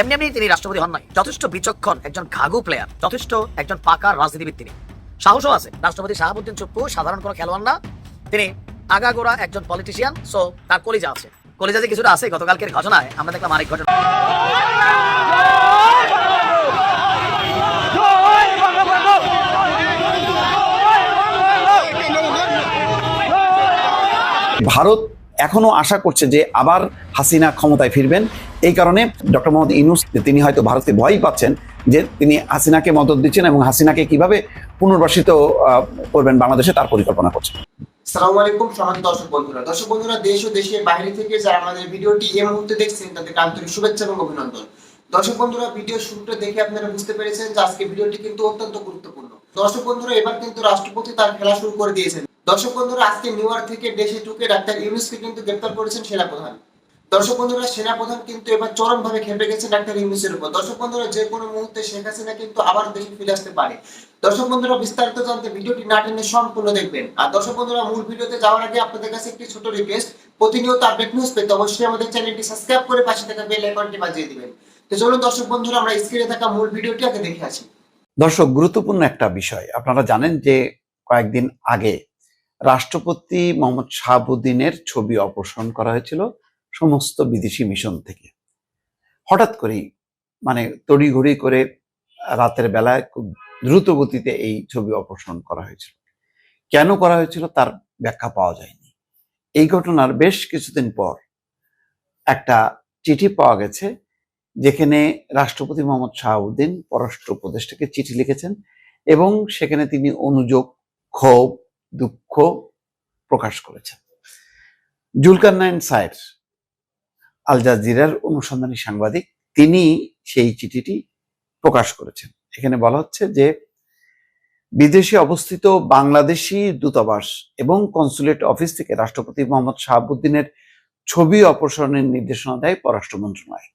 এমনি এমনি তিনি রাষ্ট্রপতি হন নাই? যথেষ্ট বিচক্ষণ একজন ঘাগু প্লেয়ার যথেষ্ট একজন পাকা রাজনীতিবিদ তিনি। সাহসও আছে। রাষ্ট্রপতি শাহাবুদ্দিন চুপ্পু সাধারণ কোনো খেলোয়াড় না। তিনি আগাগোড়া একজন পলিটিশিয়ান সো তার কলিজা আছে। কলিজা যে কিছুটা আছে, গতকালকের ঘটনায় আমরা দেখলাম আরেক ঘটনা। ভারত এখনও আশা করছে যে আবার হাসিনা ক্ষমতায় ফিরবেন। এই কারণে ডক্টর মোহাম্মদ ইনুস তিনি হয়তো ভারতকে ভয় পাচ্ছেন, যে তিনি হাসিনাকে মদত দিচ্ছেন এবং হাসিনাকে কীভাবে পুনর্বাসিত করবেন বাংলাদেশে তার পরিকল্পনা করছেন। অভিনন্দন। ভিডিও দেখে আপনারা বুঝতে পেরেছেন যে আজকে কিন্তু অত্যন্ত গুরুত্বপূর্ণ। এবার কিন্তু রাষ্ট্রপতি তার খেলা শুরু করে দিয়েছেন। দর্শক বন্ধুরা, আজকে নিউ ইয়র্ক থেকে দেশে ঢুকে ডাক্তার ইউনুসকে কিন্তু গ্রেপ্তার করেছেন সেনাপ্রধান। দর্শক বন্ধুরা, সেনাপ্রধান কিন্তু এবার চরম ভাবে খেপে গেছে ডাক্তার ইউনুসের উপর। দর্শক বন্ধুরা, যে কোনো মুহূর্তে শেখ হাসিনা কিন্তু আবার দেশে ফিরে আসতে পারে। দর্শক বন্ধুরা, বিস্তারিত জানতে ভিডিওটি না টেনে সম্পূর্ণ দেখবেন। আর দর্শক বন্ধুরা, মূল ভিডিওতে যাওয়ার আগে আপনাদের কাছে একটি ছোট রিকোয়েস্ট প্রতিনিয়ত আপডেট নিউজ পেতে অবশ্যই আমাদের চ্যানেলটি সাবস্ক্রাইব করে পাশে থাকা বেল আইকনটি বাজিয়ে দিবেন। তো চলুন দর্শক বন্ধুরা, আমরা স্ক্রিনে থাকা মূল ভিডিওটি আগে দেখে আসি। দর্শক, গুরুত্বপূর্ণ একটা বিষয়। আপনারা জানেন যে কয়েকদিন আগে রাষ্ট্রপতি মোহাম্মদ শাহাবুদ্দিনের ছবি অপসারণ করা হয়েছিল। সমস্ত বিদেশি মিশন থেকে। হঠাৎ করেই মানে তড়িঘড়ি করে রাতের বেলায় খুব দ্রুত গতিতে এই ছবি অপসারণ করা হয়েছিল। কেন করা হয়েছিল তার ব্যাখ্যা পাওয়া যায়নি। এই ঘটনার বেশ কিছুদিন পর একটা চিঠি পাওয়া গেছে, যেখানে রাষ্ট্রপতি মোহাম্মদ শাহাবুদ্দিন পররাষ্ট্র উপদেষ্টাকে চিঠি লিখেছেন এবং সেখানে তিনি অনুযোগ, ক্ষোভ, দুঃখ প্রকাশ করেছেন। জুলকারনাইন সায়ের আল জাজিরার অনুসন্ধানী সাংবাদিক, তিনি সেই চিঠিটি প্রকাশ করেছেন। এখানে বলা হচ্ছে যে, বিদেশে অবস্থিত বাংলাদেশি দূতাবাস এবং কনসুলেট অফিস থেকে রাষ্ট্রপতি মোহাম্মদ শাহাবুদ্দিনের ছবি অপসারণের নির্দেশনা দেয় পররাষ্ট্র মন্ত্রণালয়।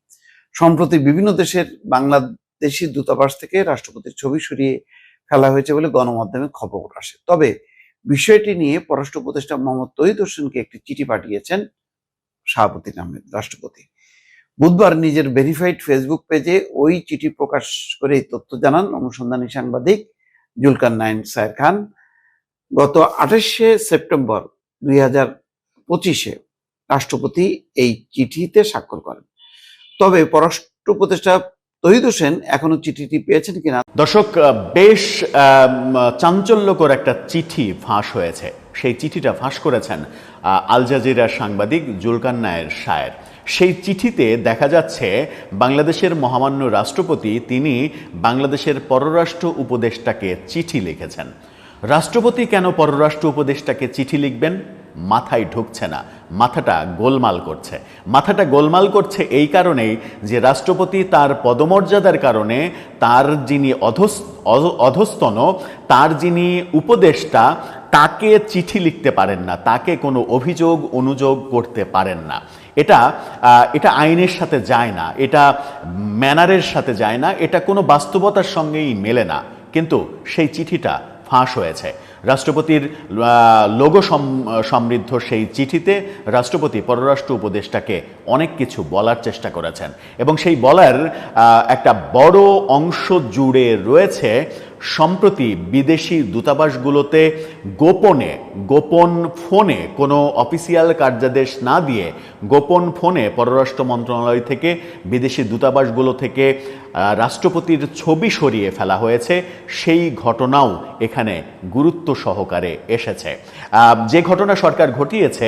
সম্প্রতি বিভিন্ন দেশের বাংলাদেশি দূতাবাস থেকে রাষ্ট্রপতির ছবি সরিয়ে ফেলা হয়েছে বলে গণমাধ্যমে খবর আসে। তবে বিষয়টি নিয়ে পররাষ্ট্র উপদেষ্টা মোহাম্মদ তহিদ হোসেনকে একটি চিঠি পাঠিয়েছেন শাহাবুদ্দিন আহমেদ রাষ্ট্রপতি। বুধবার নিজের ভেরিফাইড ফেসবুক পেজে ওই চিঠি প্রকাশ করে তথ্য জানান অনুসন্ধানী সাংবাদিক জুলকার নাইন সায়ের খান। গত আঠাশে সেপ্টেম্বর দুই হাজার পঁচিশে রাষ্ট্রপতি এই চিঠিতে স্বাক্ষর করেন। তবে পররাষ্ট্র উপদেষ্টা তহিদ হোসেন এখনও চিঠিটি পেয়েছেন কিনা? দর্শক বেশ চাঞ্চল্যকর একটা চিঠি ফাঁস হয়েছে। সেই চিঠিটা ফাঁস করেছেন আল জাজিরার সাংবাদিক জুলকান নায়ের সেই চিঠিতে দেখা যাচ্ছে, বাংলাদেশের মহামান্য রাষ্ট্রপতি তিনি বাংলাদেশের পররাষ্ট্র উপদেষ্টাকে চিঠি লিখেছেন। রাষ্ট্রপতি কেন পররাষ্ট্র উপদেষ্টাকে চিঠি লিখবেন? মাথায় ঢুকছে না, মাথাটা গোলমাল করছে। মাথাটা গোলমাল করছে এই কারণেই যে রাষ্ট্রপতি তার পদমর্যাদার কারণে তার যিনি অধস, অধ- অধস্তন, তার যিনি উপদেষ্টা, তাকে চিঠি লিখতে পারেন না, তাকে কোনো অভিযোগ, অনুযোগ করতে পারেন না। এটা এটা আইনের সাথে যায় না, এটা ম্যানারের সাথে যায় না, এটা কোনো বাস্তবতার সঙ্গেই মেলে না। কিন্তু সেই চিঠিটা ফাঁস হয়েছে। রাষ্ট্রপতির লোগো সম- সমৃদ্ধ সেই চিঠিতে রাষ্ট্রপতি, পররাষ্ট্র উপদেষ্টাকে অনেক কিছু বলার চেষ্টা করেছেন। এবং সেই বলার একটা বড় অংশ জুড়ে রয়েছে সম্প্রতি বিদেশি দূতাবাসগুলোতে গোপনে, গোপন ফোনে কোনো অফিসিয়াল কার্যাদেশ না দিয়ে গোপন ফোনে পররাষ্ট্র মন্ত্রণালয় থেকে, বিদেশি দূতাবাসগুলো থেকে রাষ্ট্রপতির ছবি সরিয়ে ফেলা হয়েছে, সেই ঘটনাও এখানে গুরুত্ব সহকারে এসেছে। যে ঘটনা সরকার ঘটিয়েছে,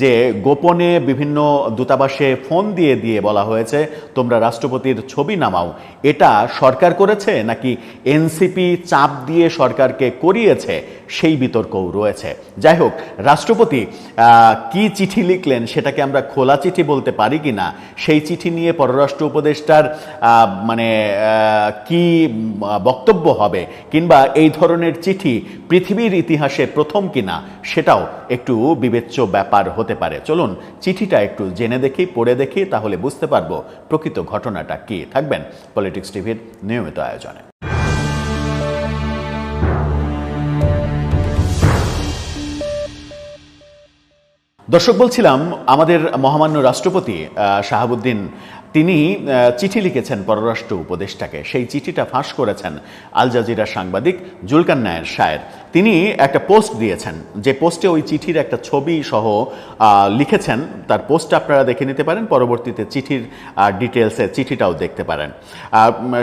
যে গোপনে বিভিন্ন দূতাবাসে ফোন দিয়ে দিয়ে বলা হয়েছে, তোমরা রাষ্ট্রপতির ছবি নামাও, এটা সরকার করেছে নাকি এনসিপি চাপ দিয়ে সরকারকে করিয়েছে, সেই বিতর্কও রয়েছে। যাই হোক, রাষ্ট্রপতি কি চিঠি লিখলেন সেটাকে আমরা খোলা চিঠি বলতে পারি কি না সেই চিঠি নিয়ে পররাষ্ট্র উপদেষ্টার মানে কি বক্তব্য হবে কিংবা এই ধরনের চিঠি পৃথিবীর ইতিহাসে প্রথম কিনা সেটাও একটু বিবেচ্য ব্যাপার হতে পারে। চলুন চিঠিটা একটু জেনে দেখি, পড়ে দেখি, তাহলে বুঝতে পারব প্রকৃত ঘটনাটা কি। থাকবেন পলিটিক্স টিভির নিয়মিত আয়োজনে। দর্শক, বলছিলাম আমাদের মহামান্য রাষ্ট্রপতি শাহাবুদ্দিন তিনি চিঠি লিখেছেন পররাষ্ট্র উপদেষ্টাকে। সেই চিঠিটা ফাঁস করেছেন আল জাজিরা সাংবাদিক জুলকান নায়ের শায়ের। তিনি একটা পোস্ট দিয়েছেন। যে পোস্টে ওই চিঠির একটা ছবি সহ লিখেছেন। তার পোস্ট আপনারা দেখে নিতে পারেন। পরবর্তীতে চিঠির ডিটেলসে চিঠিটাও দেখতে পারেন।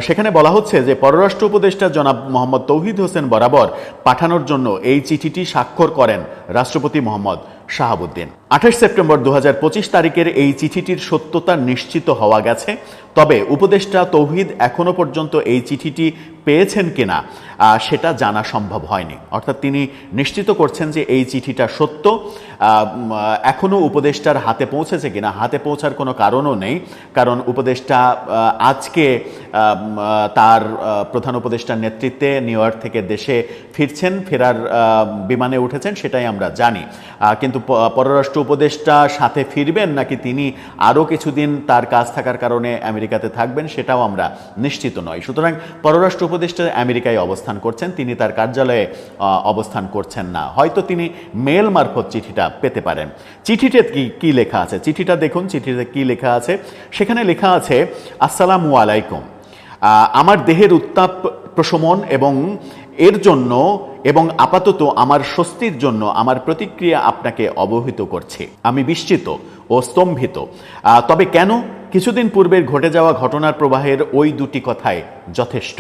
সেখানে বলা হচ্ছে যে পররাষ্ট্র উপদেষ্টা জনাব মোহাম্মদ তৌহিদ হোসেন বরাবর পাঠানোর জন্য এই চিঠিটি স্বাক্ষর করেন রাষ্ট্রপতি মোহাম্মদ শাহাবুদ্দিন। আঠাশ সেপ্টেম্বর দু হাজার পঁচিশ তারিখের এই চিঠিটির সত্যতা নিশ্চিত হওয়া গেছে। তবে উপদেষ্টা তৌহিদ এখনও পর্যন্ত এই চিঠিটি পেয়েছেন কিনা সেটা জানা সম্ভব হয়নি। অর্থাৎ তিনি নিশ্চিত করছেন যে এই চিঠিটা সত্য। আহ, উম, আহ, এখনও উপদেষ্টার হাতে পৌঁছেছে কিনা হাতে পৌঁছার কোনো কারণও নেই। কারণ উপদেষ্টা আজকে তার প্রধান উপদেষ্টার নেতৃত্বে নিউ ইয়র্ক থেকে দেশে ফিরছেন ফেরার বিমানে উঠেছেন সেটাই আমরা জানি। কিন্তু পররাষ্ট্র উপদেষ্টা সাথে ফিরবেন নাকি তিনি আরও কিছুদিন তার কাজ থাকার কারণে আমেরিকাতে থাকবেন সেটাও আমরা নিশ্চিত নই সুতরাং পররাষ্ট্র উপদেষ্টা আমেরিকায় অবস্থান করছেন, তিনি তার কার্যালয়ে অবস্থান করছেন না। হয়তো তিনি মেল মারফত চিঠিটা পেতে পারেন। চিঠিতে কি কি লেখা আছে? চিঠিটা দেখুন, চিঠিতে কি লেখা আছে? সেখানে লেখা আছে, আসসালামু আলাইকুম। আমার দেহের উত্তাপ প্রশমন এবং এর জন্য এবং আপাতত আমার স্বস্তির জন্য আমার প্রতিক্রিয়া আপনাকে অবহিত করছে। আমি বিস্মিত ও স্তম্ভিত। তবে কেন? কিছুদিন পূর্বের ঘটে যাওয়া ঘটনার প্রবাহের ওই দুটি কথায় যথেষ্ট।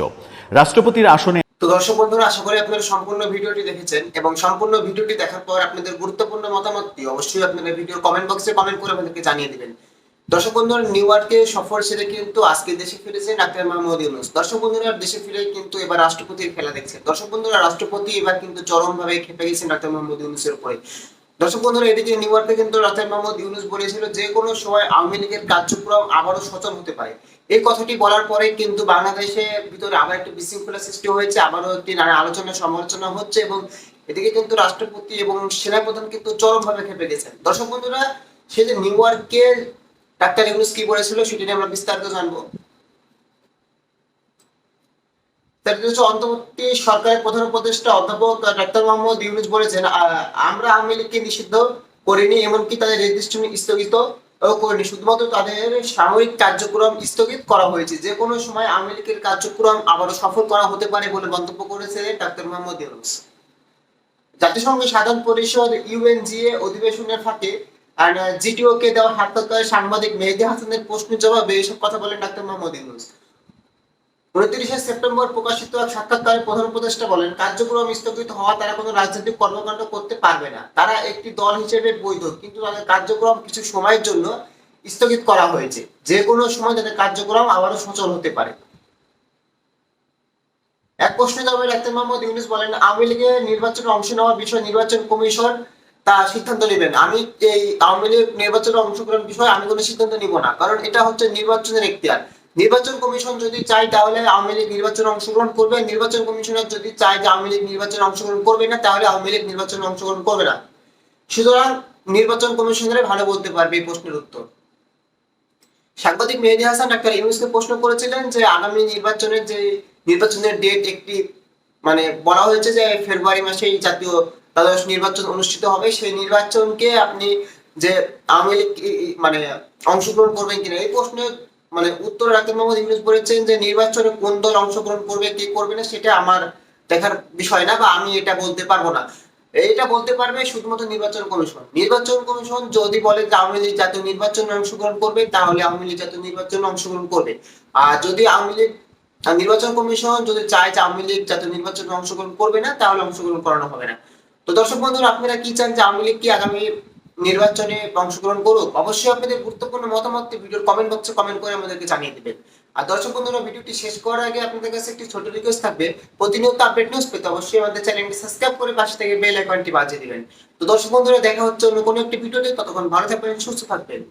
রাষ্ট্রপতির আসনে তো দর্শক বন্ধুরা, আশা করি আপনারা সম্পূর্ণ ভিডিওটি দেখেছেন এবং সম্পূর্ণ ভিডিওটি দেখার পর আপনাদের গুরুত্বপূর্ণ মতামতটি অবশ্যই আপনারা ভিডিওর কমেন্ট বক্সে কমেন্ট করে আমাদেরকে জানিয়ে দিবেন। দর্শক বন্ধুরা, নিউ ইয়র্কে সফর সেরে কিন্তু আজকে দেশে ফিরেছে ডাক্তার মাহমুদ ইউনুস। দর্শক বন্ধুরা, দেশে ফিরে কিন্তু এবার রাষ্ট্রপতির খেলা দেখছে। দর্শক বন্ধুরা, রাষ্ট্রপতি এবার কিন্তু চরম ভাবে খেপে গেছেন ডাক্তার মাহমুদ ইউনুসের উপরে। দর্শক বন্ধুরা, এদিকে নিউ ইয়র্কে কিন্তু ডাক্তার মাহমুদ ইউনুস বলেছিল যে কোনো সময় আওয়ামী লীগের কার্যক্রম আবারও সচল হতে পারে। এই কথাটি বলার পরে কিন্তু বাংলাদেশে ভিতরে আবার একটি বিশৃঙ্খলা সৃষ্টি হয়েছে, আবারও একটি নানা আলোচনা, সমালোচনা হচ্ছে এবং এদিকে কিন্তু রাষ্ট্রপতি এবং সেনাপ্রধান কিন্তু চরমভাবে খেপে গেছেন। দর্শক বন্ধুরা, সে যে নিউ ইয়র্কে ডাক্তার ইউনুস কি বলেছিল সেটি আমরা বিস্তারিত জানব। অন্তর্বর্তী সরকারের প্রধান উপদেষ্টা অধ্যাপক ডাক্তার মোহাম্মদ ইউনুস বলেছেন আমরা আওয়ামী লীগকে নিষিদ্ধ করিনি, এমনকি তাদের রেজিস্ট্রেশন স্থগিত শুধুমাত্র তাদের সাময়িক কার্যক্রম স্থগিত করা হয়েছে। যে কোনো সময় আওয়ামী লীগের কার্যক্রম আবারও সফল করা হতে পারে বলে মন্তব্য করেছে ডাক্তার মোহাম্মদ ইউনুস। জাতিসংঘের সাধারণ পরিষদ ইউএনজিএ অধিবেশনের ফাঁকে জিটিও কে দেওয়া সাক্ষাৎকারে সাংবাদিক মেহেদি হাসানের প্রশ্নের জবাবে এসব কথা বলেন ডাক্তার মোহাম্মদ ইউনুস। উনত্রিশে সেপ্টেম্বর প্রকাশিত এক সাক্ষাৎকারে প্রধান উপদেষ্টা বলেন, কার্যক্রম স্থগিত হওয়া তারা কোনো রাজনৈতিক কর্মকাণ্ড করতে পারবে না। তারা একটি দল হিসেবে বৈধ, কিন্তু তাদের কার্যক্রম কিছু সময়ের জন্য স্থগিত করা হয়েছে। যে কোনো সময় তাদের কার্যক্রম আবারও সচল হতে পারে। এক প্রশ্নের জবাবে ডাক্তার মোহাম্মদ ইউনুস বলেন, আওয়ামী লীগের নির্বাচনে অংশ নেওয়ার বিষয়ে নির্বাচন কমিশন তা সিদ্ধান্ত নেবেন। আমি এই আওয়ামী লীগ নির্বাচনে অংশগ্রহণ বিষয়ে আমি কোনো সিদ্ধান্ত নিব না। কারণ এটা হচ্ছে নির্বাচনের এখতিয়ার। নির্বাচন কমিশন যদি চায় তাহলে আওয়ামী লীগ নির্বাচনে অংশগ্রহণ করবে। নির্বাচন কমিশনার যদি চায় যে আওয়ামী লীগ নির্বাচনে অংশগ্রহণ করবে না, তাহলে আওয়ামী লীগ নির্বাচনে অংশগ্রহণ করবে না। সুতরাং নির্বাচন কমিশনারে ভালো বলতে পারবে এই প্রশ্নের উত্তর। সাংবাদিক মেহেদি হাসান ডাক্তার ইউনুসকে প্রশ্ন করেছিলেন যে আগামী নির্বাচনের যে নির্বাচনের ডেট একটি মানে বলা হয়েছে যে ফেব্রুয়ারি মাসে এই জাতীয় দ্বাদশ নির্বাচন অনুষ্ঠিত হবে, সেই নির্বাচনকে আপনি যে আওয়ামী লীগ মানে অংশগ্রহণ করবেন কিনা, এই প্রশ্নে মানে উত্তর ডাক্তার মোহাম্মদ ইউনুস বলেছেন যে নির্বাচনে কোন দল অংশগ্রহণ করবে, কে করবে না, সেটা আমার দেখার বিষয় না বা আমি এটা বলতে পারব না। এটা বলতে পারবে শুধুমাত্র নির্বাচন কমিশন। নির্বাচন কমিশন যদি বলে যে আওয়ামী লীগ জাতীয় নির্বাচনে অংশগ্রহণ করবে, তাহলে আওয়ামী লীগ জাতীয় নির্বাচনে অংশগ্রহণ করবে। আর যদি আওয়ামী লীগ নির্বাচন কমিশন যদি চায় যে আওয়ামী লীগ জাতীয় নির্বাচনে অংশগ্রহণ করবে না, তাহলে অংশগ্রহণ করানো হবে না। তো দর্শক বন্ধুরা, আপনারা কি চান যে আওয়ামী লীগ কি আগামী নির্বাচনে অংশগ্রহণ করুক? অবশ্যই আপনাদের গুরুত্বপূর্ণ মতামত ভিডিওর কমেন্ট বক্সে কমেন্ট করে আমাদেরকে জানিয়ে দেবেন। আর দর্শক বন্ধুরা, ভিডিওটি শেষ করার আগে আপনাদের কাছে একটি ছোট রিকোয়েস্ট থাকবে। প্রতিনিয়ত আপডেট নিউজ পেতে অবশ্যই আমাদের চ্যানেলটি সাবস্ক্রাইব করে পাশে থেকে বেল আইকনটি বাজিয়ে দিবেন। তো দর্শক বন্ধুরা, দেখা হচ্ছে অন্য কোনো একটি ভিডিওতে। ততক্ষণ ভালো থাকবেন, সুস্থ থাকবেন।